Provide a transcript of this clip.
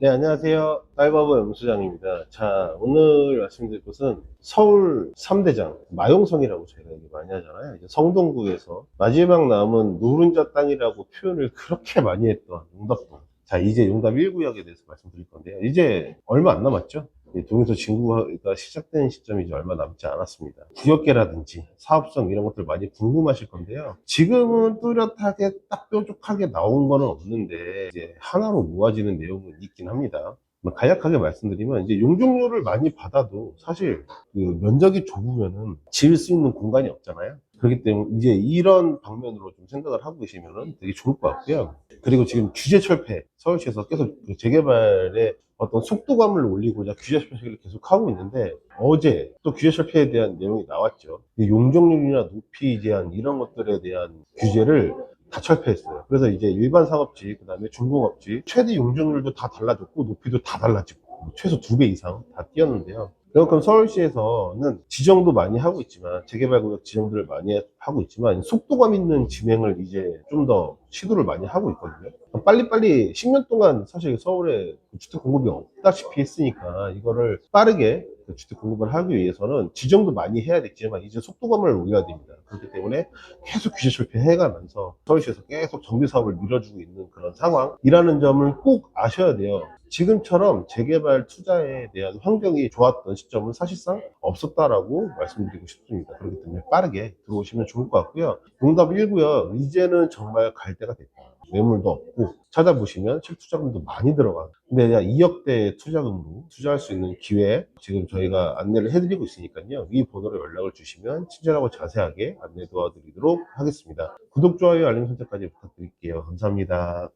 네, 안녕하세요. 딸바보 영수장입니다. 자, 오늘 말씀드릴 곳은 서울 3대장, 마용성이라고 저희가 얘기 많이 하잖아요. 성동구에서 마지막 남은 노른자 땅이라고 표현을 그렇게 많이 했던 용답동. 자, 이제 용답 1구역에 대해서 말씀드릴 건데요. 이제 얼마 안 남았죠? 이 동에서 진구가 시작되는 시점이 이제 얼마 남지 않았습니다. 구역계라든지 사업성 이런 것들 많이 궁금하실 건데요. 지금은 뚜렷하게 딱 뾰족하게 나온 거는 없는데 이제 하나로 모아지는 내용은 있긴 합니다. 뭐 간략하게 말씀드리면 이제 용적료를 많이 받아도 사실 그 면적이 좁으면은 지을 수 있는 공간이 없잖아요. 그렇기 때문에 이제 이런 방면으로 좀 생각을 하고 계시면은 되게 좋을 것 같고요. 그리고 지금 규제 철폐 서울시에서 계속 그 재개발에 어떤 속도감을 올리고자 규제 철폐를 계속 하고 있는데 어제 또 규제 철폐에 대한 내용이 나왔죠. 이 용적률이나 높이 제한 이런 것들에 대한 규제를 다 철폐했어요. 그래서 이제 일반 상업지, 그 다음에 중공업지, 최대 용적률도 다 달라졌고, 높이도 다 달라지고, 최소 두 배 이상 다 뛰었는데요. 그만큼 서울시에서는 지정도 많이 하고 있지만, 재개발 구역 지정들을 많이 하고 있지만, 속도감 있는 진행을 이제 좀 더 시도를 많이 하고 있거든요. 빨리빨리 10년 동안 사실 서울에 주택 공급이 없다시피 했으니까, 이거를 빠르게 그 주택 공급을 하기 위해서는 지정도 많이 해야 되겠지만 이제 속도감을 올려야 됩니다. 그렇기 때문에 계속 규제 철폐해가면서 서울시에서 계속 정비 사업을 밀어주고 있는 그런 상황이라는 점을 꼭 아셔야 돼요. 지금처럼 재개발 투자에 대한 환경이 좋았던 시점은 사실상 없었다라고 말씀드리고 싶습니다. 그렇기 때문에 빠르게 들어오시면 좋을 것 같고요. 용답 1구요. 이제는 정말 갈 때가 됐다. 매물도 없고 찾아보시면 실투자금도 많이 들어가. 근데 그냥 2억대 투자금으로 투자할 수 있는 기회 지금 저희가 안내를 해드리고 있으니까요. 이 번호로 연락을 주시면 친절하고 자세하게 안내 도와드리도록 하겠습니다. 구독, 좋아요, 알림 설정까지 부탁드릴게요. 감사합니다.